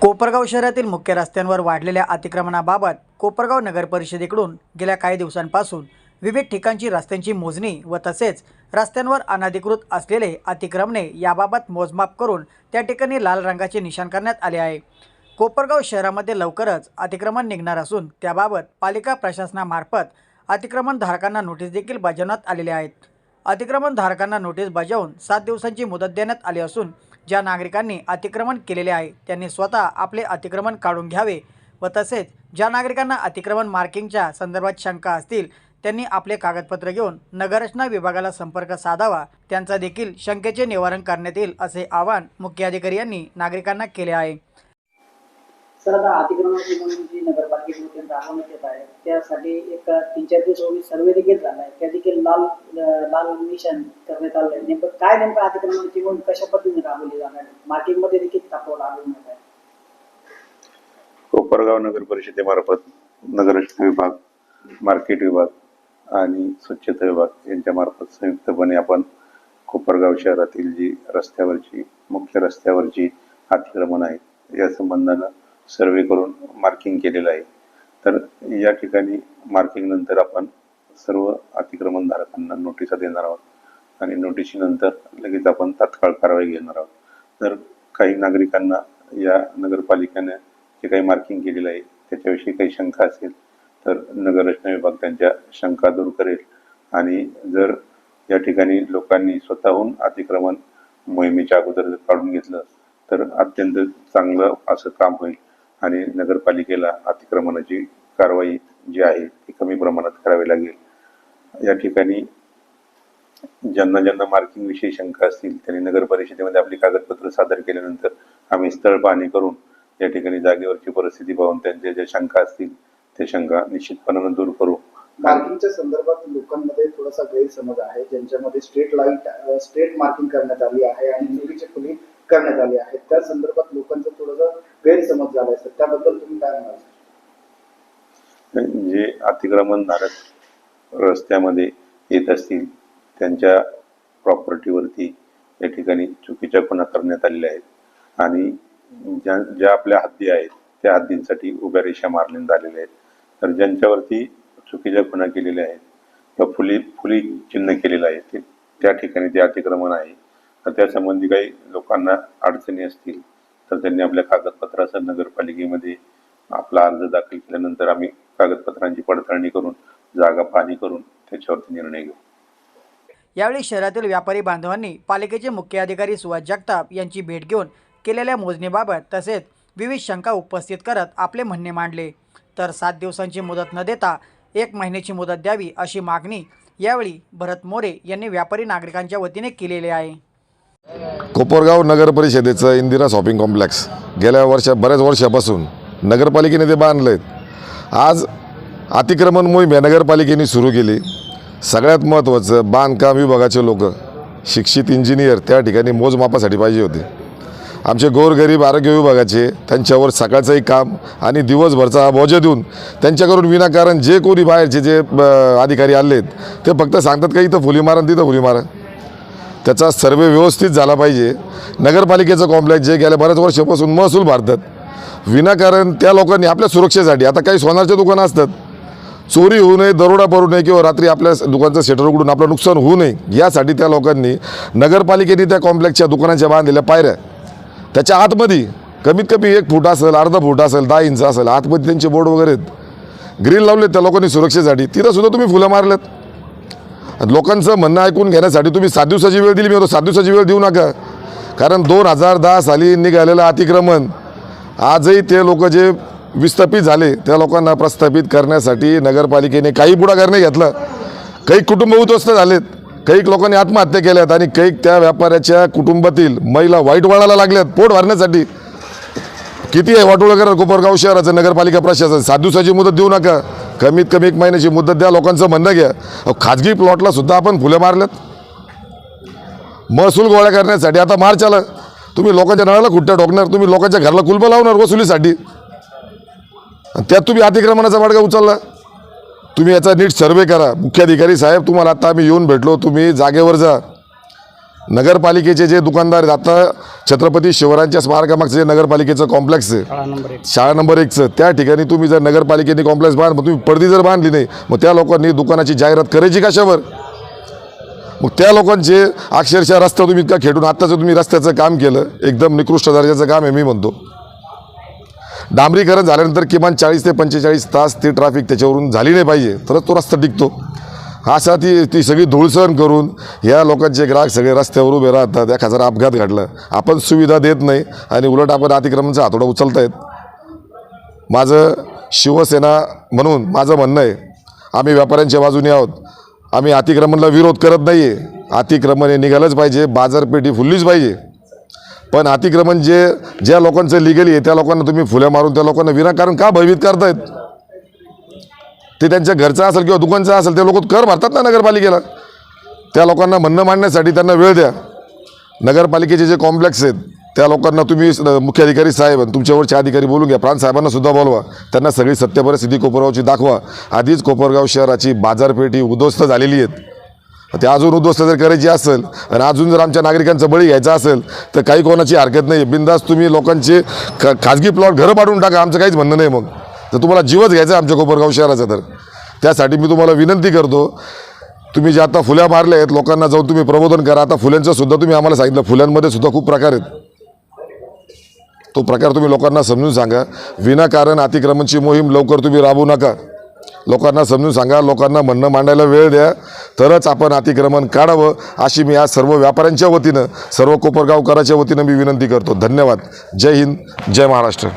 कोपरगाव शहरातील मुख्य रस्त्यांवर वाढलेल्या अतिक्रमणाबाबत कोपरगाव नगर परिषदेकडून गेल्या काही दिवसांपासून विविध ठिकाणची रस्त्यांची मोजणी व तसेच रस्त्यांवर अनधिकृत असलेले अतिक्रमणे याबाबत मोजमाप करून त्या ठिकाणी लाल रंगाचे निशाण करण्यात आले आहे. कोपरगाव शहरामध्ये लवकरच अतिक्रमण निघणार असून त्याबाबत पालिका प्रशासनामार्फत अतिक्रमणधारकांना नोटीस देखील बजावण्यात आलेल्या आहेत. अतिक्रमण धारकांना नोटीस बजावून सात दिवसांची मुदत देण्यात आली असून ज्या नागरिकांनी अतिक्रमण केलेले आहे त्यांनी स्वतः आपले अतिक्रमण काढून घ्यावे व तसेच ज्या नागरिकांना अतिक्रमण मार्किंगच्या संदर्भात शंका असतील त्यांनी आपले कागदपत्र घेऊन नगररचना विभागाला संपर्क साधावा. त्यांचा देखील शंकेचे निवारण करण्यात येईल असे आवाहन मुख्य अधिकारी यांनी नागरिकांना केले आहे. सर राबवण्यात येत आहे त्यासाठी एक तीन चार दिवसापूर्वी सर्वे देखील झाला आहे. त्या देखील लाल लाल मिशन करण्यात आलं आहे. नेमकं काय नेमकं अतिक्रमणाची नोंद कशा पद्धतीने राबवली जाणार आहे? मार्किंग देखील तापव राबवण्यात आहे. हो, कोपरगाव नगर परिषदेमार्फत नगर विभाग मार्केट विभाग आणि स्वच्छता विभाग यांच्यामार्फत संयुक्तपणे आपण कोपरगाव शहरातील जी रस्त्यावरची मुख्य रस्त्यावरची अतिक्रमण आहेत या संबंधानं सर्वे करून मार्किंग केलेलं आहे. तर या ठिकाणी मार्किंग नंतर आपण सर्व अतिक्रमणधारकांना नोटिसा देणार आहोत. आणि नोटिशीनंतर लगेच आपण तात्काळ कारवाई घेणार आहोत. तर काही नागरिकांना या नगरपालिकेने जे काही मार्किंग केलेलं आहे त्याच्याविषयी काही शंका असेल तर नगररचना विभाग त्यांच्या शंका दूर करेल. आणि जर या ठिकाणी लोकांनी स्वतःहून अतिक्रमण मोहिमेच्या अगोदर जर काढून घेतलं तर अत्यंत चांगलं असं काम होईल. आणि नगरपालिकेला अतिक्रमणाची कारवाई जी आहे ती कमी प्रमाणात करावी लागेल. या ठिकाणी ज्यांना ज्यांना मार्किंग विषयी शंका असतील त्यांनी नगर परिषदेमध्ये आपली कागदपत्र सादर केल्यानंतर आम्ही स्थळ पाहणी करून या ठिकाणी जागेवरची परिस्थिती पाहून त्यांच्या ज्या शंका असतील त्या शंका निश्चितपणानं दूर करू. मार्किंगच्या संदर्भात लोकांमध्ये थोडासा गैरसमज आहे ज्यांच्यामध्ये स्ट्रेट लाइट स्ट्रेट मार्किंग करण्यात आली आहे आणि चुकीची खुली करण्यात आली आहे त्या संदर्भात लोकांचा गैरसमज झालाय सर त्याबद्दल तुम्ही काय म्हणाल जे अतिक्रमणधारक रस्त्यामध्ये येत असतील त्यांच्या प्रॉपर्टीवरती या ठिकाणी चुकीच्या खुणा करण्यात आलेल्या आहेत. आणि ज्या ज्या आपल्या हद्दी आहेत त्या हद्दींसाठी उभ्या रेषा मारण्यात झालेल्या आहेत. तर ज्यांच्यावरती चुकीच्या खुणा केलेल्या आहेत किंवा फुली फुली चिन्ह केलेलं आहे ते. त्या ठिकाणी ते अतिक्रमण आहे. तर त्या संबंधी काही लोकांना अडचणी असतील तर त्यांनी आपल्या कागदपत्रासह नगरपालिकेमध्ये आपला अर्ज दाखल केल्यानंतर आम्ही कागदपत्रांची पडताळणी करून जागा पाहणी करून त्याच्यावरती निर्णय घेऊ. यावेळी शहरातील व्यापारी बांधवांनी पालिकेचे मुख्य अधिकारी सुहास जगताप यांची भेट घेऊन केलेल्या मोजणीबाबत तसेच विविध शंका उपस्थित करत आपले म्हणणे मांडले. तर सात दिवसांची मुदत न देता एक महिन्याची मुदत द्यावी अशी मागणी यावेळी भरत मोरे यांनी व्यापारी नागरिकांच्या वतीने केलेली आहे. कोपरगाव नगर परिषदेचं इंदिरा शॉपिंग कॉम्प्लेक्स गेल्या वर्षा बऱ्याच वर्षापासून नगरपालिकेने ते बांधलं आहेत आज अतिक्रमण मोहीम या नगरपालिकेने सुरू केली. सगळ्यात महत्त्वाचं बांधकाम विभागाचे लोक शिक्षित इंजिनियर त्या ठिकाणी मोजमापासाठी पाहिजे होते. आमचे गोरगरीब आरोग्य विभागाचे त्यांच्यावर सकाळचंही काम आणि दिवसभरचा बोज देऊन त्यांच्याकडून विनाकारण जे कोणी बाहेरचे जे अधिकारी आले आहेत ते फक्त सांगतात का इथं फुली मारा तिथं फुली मारा? त्याचा सर्वे व्यवस्थित झाला पाहिजे. नगरपालिकेचं कॉम्प्लेक्स जे गेल्या बऱ्याच वर्षापासून महसूल भरतात. विनाकारण त्या लोकांनी आपल्या सुरक्षेसाठी आता काही सोनारचे दुकानं असतात. चोरी होऊ नये दरोडा पडू नये किंवा रात्री आपल्या दुकानचं शटर उघडून आपलं नुकसान होऊ नये यासाठी त्या लोकांनी नगरपालिकेने त्या कॉम्प्लेक्सच्या दुकानाच्या बांधलेल्या पायऱ्या. त्याच्या आतमध्ये कमीत कमी एक फूट असेल अर्धा फूट असेल दहा इंच असेल आतमध्ये त्यांचे बोर्ड वगैरे आहेत. ग्रिल लावलेत त्या लोकांनी सुरक्षेसाठी. तिथंसुद्धा तुम्ही फुलं मारलेत लोकांचं म्हणणं ऐकून घेण्यासाठी तुम्ही सात दिवसाची वेळ दिली मी होतो सात दिवसाची वेळ देऊ नका. कारण दोन हजार दहा साली निघालेलं अतिक्रमण आजही ते लोक जे विस्थापित झाले त्या लोकांना प्रस्थापित करण्यासाठी नगरपालिकेने काही पुढाकार नाही घेतला. काही कुटुंब उद्ध्वस्त झालेत काही लोकांनी आत्महत्या केल्यात आणि काही त्या व्यापाऱ्याच्या कुटुंबातील महिला वाईट वळायला लागल्यात पोट भरण्यासाठी. किती आहे वाटोळकर कोपरगाव शहराचं नगरपालिका प्रशासन? सात दिवसाची मुदत देऊ नका. कमीत कमी एक महिन्याची मुदत द्या लोकांचं म्हणणं घ्या. खाजगी प्लॉटला सुद्धा आपण फुलं मारल्यात. महसूल गोळा करण्यासाठी आता मार्च आला तुम्ही लोकांच्या नळाला खुट्ट्या ठोकणार तुम्ही लोकांच्या घराला कुलप लावणार वसुलीसाठी. आणि त्यात तुम्ही अतिक्रमणाचा मार्ग उचलला. तुम्ही याचा नीट सर्वे करा. मुख्याधिकारी साहेब तुम्हाला आता आम्ही येऊन भेटलो तुम्ही जागेवर जा. नगरपालिकेचे जे दुकानदार आहेत आता छत्रपती शिवरायांच्या स्मारकामागचं जे नगरपालिकेचं कॉम्प्लेक्स आहे शाळा नंबर एक. शाळा नंबर एकचं त्या ठिकाणी तुम्ही जर नगरपालिकेने कॉम्प्लेक्स बांध मग तुम्ही पडदी जर बांधली नाही मग त्या लोकांनी दुकानाची जाहिरात करायची कशावर? मग त्या लोकांचे अक्षरशः रस्ता तुम्ही इतका खेटून आत्ताचं तुम्ही रस्त्याचं काम केलं एकदम निकृष्ट दर्जाचं काम आहे मी म्हणतो. डांबरीकरण झाल्यानंतर किमान चाळीस ते पंचेचाळीस तास ती ट्रॅफिक त्याच्यावरून झाली नाही पाहिजे तरच तो रस्ता टिकतो. असा ती ती सगळी धूळसण करून या लोकांचे ग्राहक सगळे रस्त्यावर उभे राहतात या जर अपघात घडला. आपण सुविधा देत नाही आणि उलट आपण अतिक्रमणचा हातोडा उचलतायत. माझं शिवसेना म्हणून माझं म्हणणं आहे आम्ही व्यापाऱ्यांच्या बाजूने आहोत. आम्ही अतिक्रमणला विरोध करत नाही आहे अतिक्रमण हे निघालंच पाहिजे बाजारपेठी फुललीच पाहिजे. पण अतिक्रमण जे ज्या लोकांचं लिगली आहे त्या लोकांना तुम्ही फुल्या मारून त्या लोकांना विनाकारण का भयभीत करतायत? ते त्यांच्या घरचं असेल किंवा दुकानचं असेल ते लोक कर भरतात ना नगरपालिकेला. त्या लोकांना म्हणणं मांडण्यासाठी त्यांना वेळ द्या. नगरपालिकेचे जे कॉम्प्लेक्स आहेत त्या लोकांना तुम्ही मुख्याधिकारी मुख्य अधिकारी साहेब तुमच्यावरचे अधिकारी बोलून घ्या. प्राण साहेबांना सुद्धा बोलवा. त्यांना सगळी सत्य परिस्थिती कोपरगावची दाखवा. आधीच कोपरगाव शहराची बाजारपेठी उद्ध्वस्त झालेली आहेत. ते अजून उद्ध्वस्त जर करायची असेल आणि अजून जर आमच्या नागरिकांचा बळी घ्यायचा असेल तर काही कोणाची हरकत नाही बिंदास तुम्ही लोकांचे खाजगी प्लॉट घरं पाडून टाका. आमचं काहीच म्हणणं नाही मग. तर तुम्हाला जीवच घ्यायचा आहे आमच्या कोपरगाव शहराचा तर. त्यासाठी मी तुम्हाला विनंती करतो तुम्ही जे आता फुल्या मारल्या आहेत लोकांना जाऊन तुम्ही प्रबोधन करा. आता फुल्यांचं सुद्धा तुम्ही आम्हाला सांगितलं फुल्यांमध्ये सुद्धा खूप प्रकार आहेत. तो प्रकार तुम्ही लोकांना समजून सांगा. विनाकारण अतिक्रमणची मोहीम लवकर तुम्ही राबवू नका. लोकांना समजून सांगा लोकांना म्हणणं मांडायला वेळ द्या. तरच आपण अतिक्रमण काढावं अशी मी आज सर्व व्यापाऱ्यांच्या वतीनं सर्व कोपरगावकराच्या वतीनं मी विनंती करतो. धन्यवाद. जय हिंद जय महाराष्ट्र.